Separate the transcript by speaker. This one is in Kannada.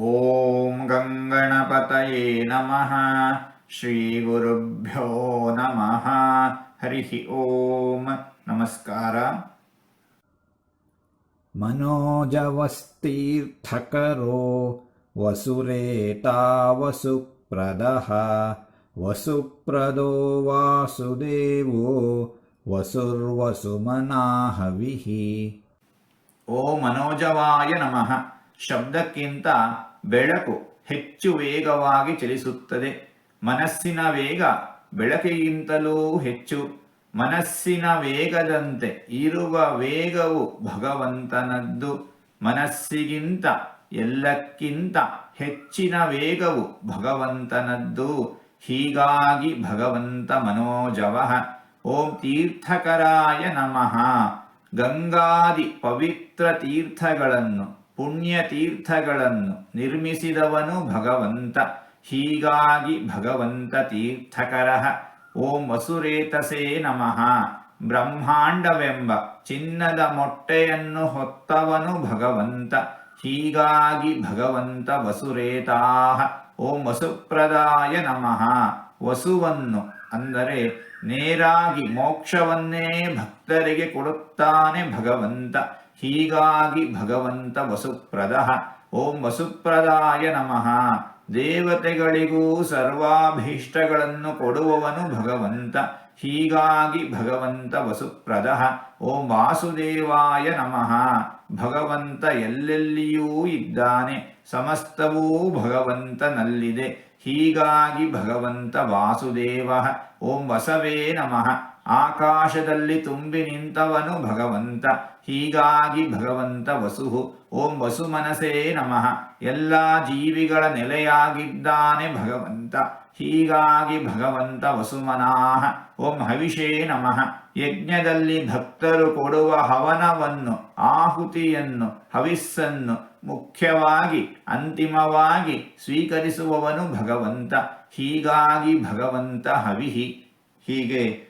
Speaker 1: ॐ गङ्गणपतये नमः। श्रीगुरुभ्यो नमः। हरिः ॐ नमस्कार।
Speaker 2: मनोजवस्तीर्थकरो वसुरेता वसुप्रदः वसुप्रदो वासुदेवो वसुर्वसुमनाहविः।
Speaker 1: ओ मनोजवाय नमः। शब्दकिन्ता ಬೆಳಕು ಹೆಚ್ಚು ವೇಗವಾಗಿ ಚಲಿಸುತ್ತದೆ. ಮನಸ್ಸಿನ ವೇಗ ಬೆಳಕಿಗಿಂತಲೂ ಹೆಚ್ಚು. ಮನಸ್ಸಿನ ವೇಗದಂತೆ ಇರುವ ವೇಗವು ಭಗವಂತನದ್ದು. ಮನಸ್ಸಿಗಿಂತ ಎಲ್ಲಕ್ಕಿಂತ ಹೆಚ್ಚಿನ ವೇಗವು ಭಗವಂತನದ್ದು. ಹೀಗಾಗಿ ಭಗವಂತ ಮನೋಜವಃ. ಓಂ ತೀರ್ಥಕರಾಯ ನಮಃ. ಗಂಗಾದಿ ಪವಿತ್ರ ತೀರ್ಥಗಳನ್ನು ಪುಣ್ಯ ತೀರ್ಥಗಳನ್ನು ನಿರ್ಮಿಸಿದವನು ಭಗವಂತ. ಹೀಗಾಗಿ ಭಗವಂತ ತೀರ್ಥಕರ. ಓಂ ವಸುರೇತಸೇ ನಮಃ. ಬ್ರಹ್ಮಾಂಡವೆಂಬ ಚಿನ್ನದ ಮೊಟ್ಟೆಯನ್ನು ಹೊತ್ತವನು ಭಗವಂತ. ಹೀಗಾಗಿ ಭಗವಂತ ವಸುರೇತಾಹ ಓಂ ವಸುಪ್ರದಾಯ ನಮಃ. ವಸುವನ್ನು ಅಂದರೆ ನೇರಾಗಿ ಮೋಕ್ಷವನ್ನೇ ಭಕ್ತರಿಗೆ ಕೊಡುತ್ತಾನೆ ಭಗವಂತ. ಹೀಗಾಗಿ ಭಗವಂತ ವಸುಪ್ರದ. ಓಂ ವಸುಪ್ರದಾಯ ನಮಃ. ದೇವತೆಗಳಿಗೂ ಸರ್ವಾಭೀಷ್ಟಗಳನ್ನು ಕೊಡುವವನು ಭಗವಂತ. ಹೀಗಾಗಿ ಭಗವಂತ ವಸುಪ್ರದ. ಓಂ ವಾಸುದೇವಾಯ ನಮಃ. ಭಗವಂತ ಎಲ್ಲೆಲ್ಲಿಯೂ ಇದ್ದಾನೆ. ಸಮಸ್ತವೂ ಭಗವಂತನಲ್ಲಿದೆ. ಹೀಗಾಗಿ ಭಗವಂತ ವಾಸುದೇವ. ಓಂ ವಸವೇ ನಮಃ. ಆಕಾಶದಲ್ಲಿ ತುಂಬಿ ನಿಂತವನು ಭಗವಂತ. ಹೀಗಾಗಿ ಭಗವಂತ ವಸುಹು. ಓಂ ವಸು ಮನಸೇ ನಮಃ. ಎಲ್ಲ ಜೀವಿಗಳ ನೆಲೆಯಾಗಿದ್ದಾನೆ ಭಗವಂತ. ಹೀಗಾಗಿ ಭಗವಂತ ವಸುಮನಾಹ. ಓಂ ಹವಿಷೇ ನಮಃ. ಯಜ್ಞದಲ್ಲಿ ಭಕ್ತರು ಕೊಡುವ ಹವನವನ್ನು, ಆಹುತಿಯನ್ನು, ಹವಿಸ್ಸನ್ನು ಮುಖ್ಯವಾಗಿ, ಅಂತಿಮವಾಗಿ ಸ್ವೀಕರಿಸುವವನು ಭಗವಂತ. ಹೀಗಾಗಿ ಭಗವಂತ ಹವಿಹಿ. ಹೀಗೆ